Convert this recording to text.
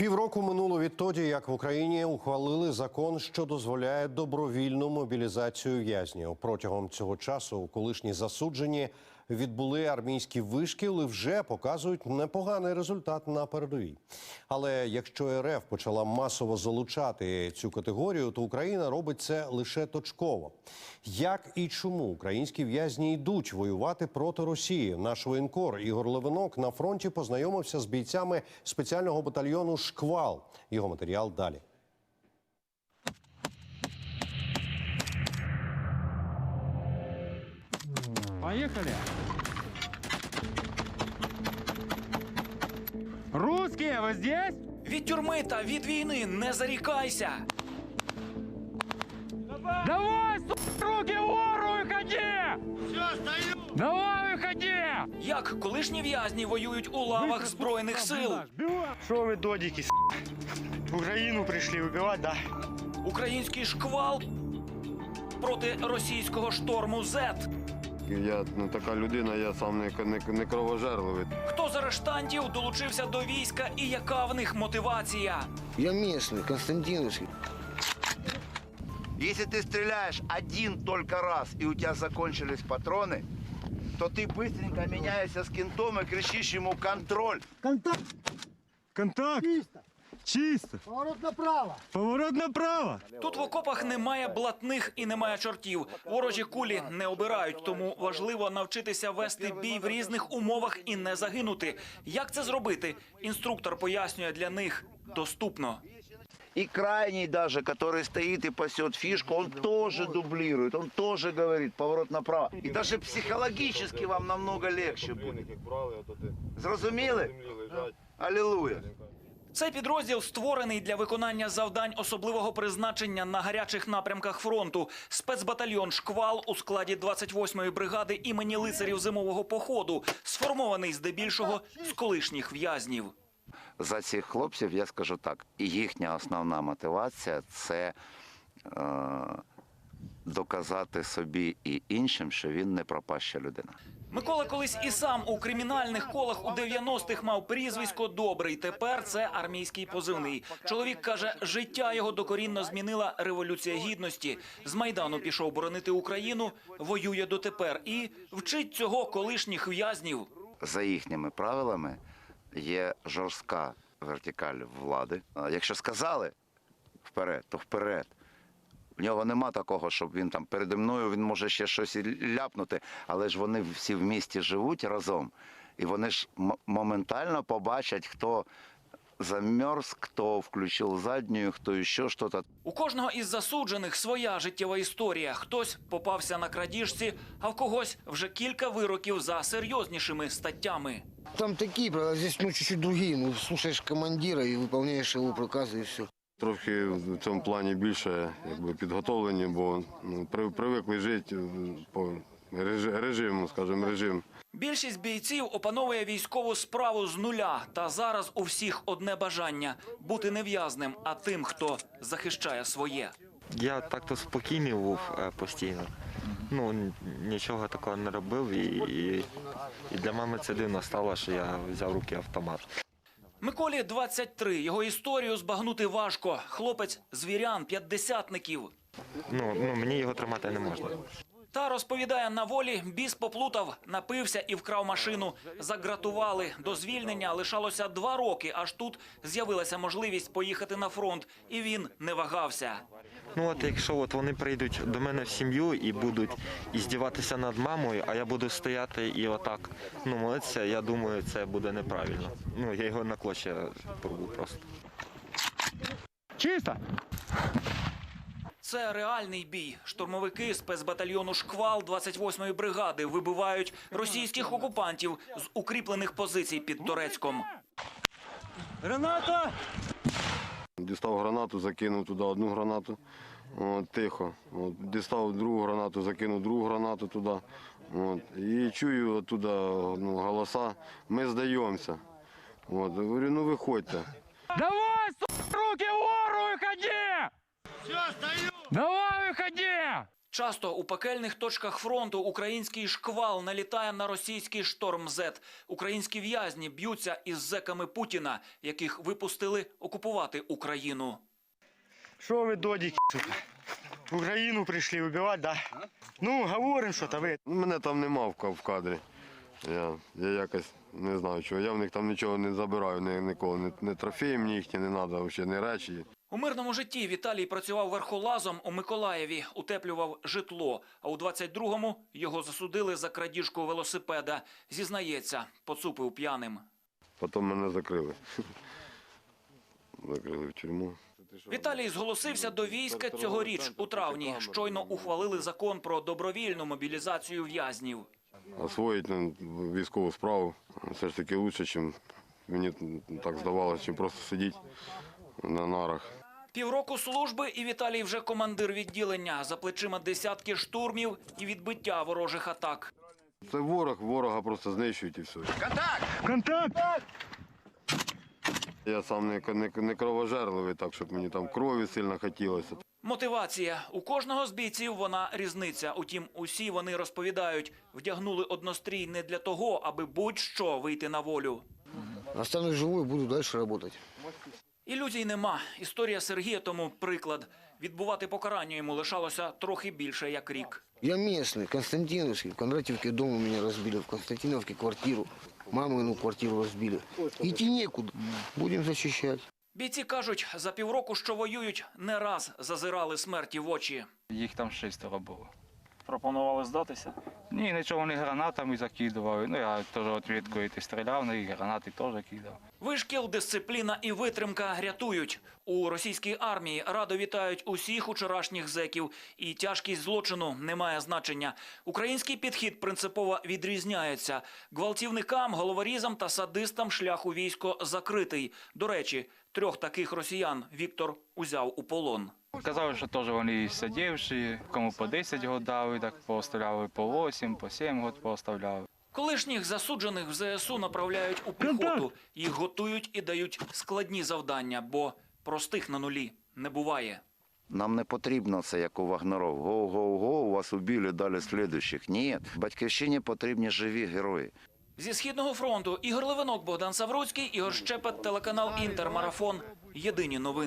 Півроку минуло відтоді, як в Україні ухвалили закон, що дозволяє добровільну мобілізацію в'язнів. Протягом цього часу колишні засуджені відбули армійські вишкіл і вже показують непоганий результат на передовій. Але якщо РФ почала масово залучати цю категорію, то Україна робить це лише точково. Як і чому українські в'язні йдуть воювати проти Росії? Наш воєнкор Ігор Левинок на фронті познайомився з бійцями спеціального батальйону Шквал. Його матеріал далі. Поехали! Русские, вы здесь? Від тюрми та від війни не зарікайся. Давай, су- руки вгору, выходи! Все, стою! Давай, выходи! Як колишні в'язні воюють у лавах збройних сил. Що ви, додіки, с***? в Україну прийшли вибивати, да? Український шквал проти російського шторму Z. Я ну, така людина, я сам не, не, не кровожерливий. Хто з арештантів долучився до війська і яка в них мотивація? Я местный, Константиновский. Если ты стреляешь один только раз и у тебя закончились патроны, то ты быстренько меняешься с кентом и кричишь ему контроль. Контакт! Чисто! Чисто! Поворот направо! Поворот направо! Тут в окопах немає блатних і немає чортів. Ворожі кулі не обирають, тому важливо навчитися вести бій в різних умовах і не загинути. Як це зробити? Інструктор пояснює для них доступно. И крайний даже, который стоит и пасет фишку, он тоже дублирует, он тоже говорит поворот направо. И даже психологически вам намного легче будет. Зрозуміли? Аллилуйя. Цей підрозділ створений для виконання завдань особливого призначення на гарячих напрямках фронту. Спецбатальйон Шквал у складі 28-ї бригади імені лицарів зимового походу, сформований здебільшого з колишніх в'язнів. За цих хлопців я скажу так, їхня основна мотивація це е, доказати собі і іншим, що він не пропаща людина. Микола колись і сам у кримінальних колах у 90-х мав прізвисько Добрий. Тепер це армійський позивний. Чоловік каже, життя його докорінно змінила революція гідності. З майдану пішов боронити Україну, воює дотепер і вчить цього колишніх в'язнів. За їхніми правилами є жорстка вертикаль влади. Якщо сказали вперед, то вперед. В нього нема такого, щоб він там переді мною він може ще щось ляпнути, але ж вони всі в місті живуть разом, і вони ж моментально побачать, хто замерз, хто включив задню, хто ще щось. У кожного із засуджених своя життєва історія. Хтось попався на крадіжці, а в когось вже кілька вироків за серйознішими статтями. Там такие, правда, здесь ну, чуть-чуть другие. Ну, слушаешь командира и выполняешь его приказы и все. Трохи в цьому плані більше якби, підготовлені, бо ну, при, привикли жити по режиму, скажімо, режим. Більшість бійців опановує військову справу з нуля. Та зараз у всіх одне бажання бути не в'язнем, а тим, хто захищає своє. Я так-то спокійний був е, постійно. Ну, нічого такого не робив, і, і, і для мами це дивно стало, що я взяв руки автомат. Миколі 23. Його історію збагнути важко. Хлопець звірян, п'ятдесятників. Ну, ну, мені його тримати не можна. Та розповідає на волі, біс поплутав, напився і вкрав машину. Загратували до звільнення. Лишалося два роки. Аж тут з'явилася можливість поїхати на фронт, і він не вагався. Ну от якщо от вони прийдуть до мене в сім'ю і будуть іздіватися над мамою, а я буду стояти і отак ну, молитися, я думаю, це буде неправильно. Ну, я його на клочья порву просто. Чисто! Це реальний бій. Штурмовики спецбатальйону Шквал 28-ї бригади вибивають російських окупантів з укріплених позицій під Торецьком. Граната! Дістав гранату, закинув туди одну гранату. От, тихо. От, дістав другу гранату, закинув другу гранату туди. От, і чую оттуда ну, голоса. Ми здаємося. От, говорю, ну виходьте. Давай, руки вгору, выходи! Все, стою! Давай, выходи! Часто у пекельних точках фронту український шквал налітає на російський шторм Зет. Українські в'язні б'ються із зеками Путіна, яких випустили окупувати Україну. Что вы, додики, сука? В Украину пришли убивать, да? Ну, говорим что-то вы. Ну, Мене там нема в ка- в кадрі. Я, я якось не знаю чого. Я в них там нічого не забираю, ні, нікого. Не, не трофеї мені їхні не треба, взагалі, не речі. У мирному житті Віталій працював верхолазом у Миколаєві, утеплював житло. А у 22-му його засудили за крадіжку велосипеда. Зізнається, поцупив п'яним. Потім мене закрили. Закрили в тюрму. Віталій зголосився до війська цьогоріч у травні. Щойно ухвалили закон про добровільну мобілізацію в'язнів. Освоїти ну, військову справу все ж таки краще, ніж мені так здавалося, чим просто сидіти на нарах. Півроку служби і Віталій вже командир відділення. За плечима десятки штурмів і відбиття ворожих атак. Це ворог, ворога просто знищують і все. Контакт! Я сам не, не, не кровожерливий, так щоб мені там крові сильно хотілося. Мотивація у кожного з бійців вона різниця. Утім, усі вони розповідають, вдягнули однострій не для того, аби будь-що вийти на волю. Останусь живой, буду дальше работать. Ілюзій нема. Історія Сергія тому приклад. Відбувати покарання йому лишалося трохи більше як рік. Я местный, Константиновский. В Кондратьевке дом у меня разбили, в Константиновке квартиру. Мамину квартиру разбили. Идти некуда. Будем защищать. Бійці кажуть, за півроку, що воюють, не раз зазирали смерті в очі. Їх там шестеро було. Пропонували здатися. Ні, нічого вони гранатами закидували. Ну я теж відкою ти стріляв, на їх гранати теж кидав. Вишкіл, дисципліна і витримка рятують. У російській армії радо вітають усіх учорашніх зеків, і тяжкість злочину не має значення. Український підхід принципово відрізняється. Гвалтівникам, головорізам та садистам шлях у військо закритий. До речі, трьох таких росіян Віктор узяв у полон. Казали, що теж вони сидівші, кому по 10 років дали, так поставляли по 8, по 7 років поставляли. Колишніх засуджених в ЗСУ направляють у піхоту. Їх готують і дають складні завдання, бо простих на нулі не буває. Нам не потрібно це, як у Вагнеров. Го-го-го, вас убили, далі слідуючих. Ні, батьківщині потрібні живі герої. Зі східного фронту Ігор Левинок, Богдан Савруцький, Ігор Щепет, телеканал Інтермарафон. Єдині новини.